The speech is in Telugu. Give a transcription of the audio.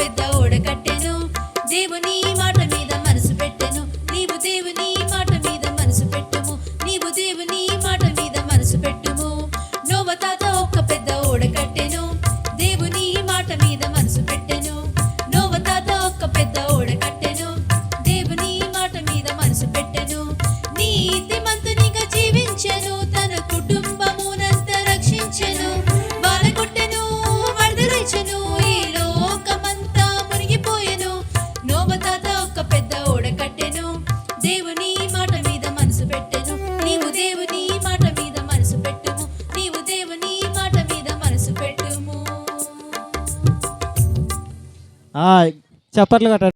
పెద్ద ఓడ కట్టెను. దేవుని మా చప్పట్లు కొట్ట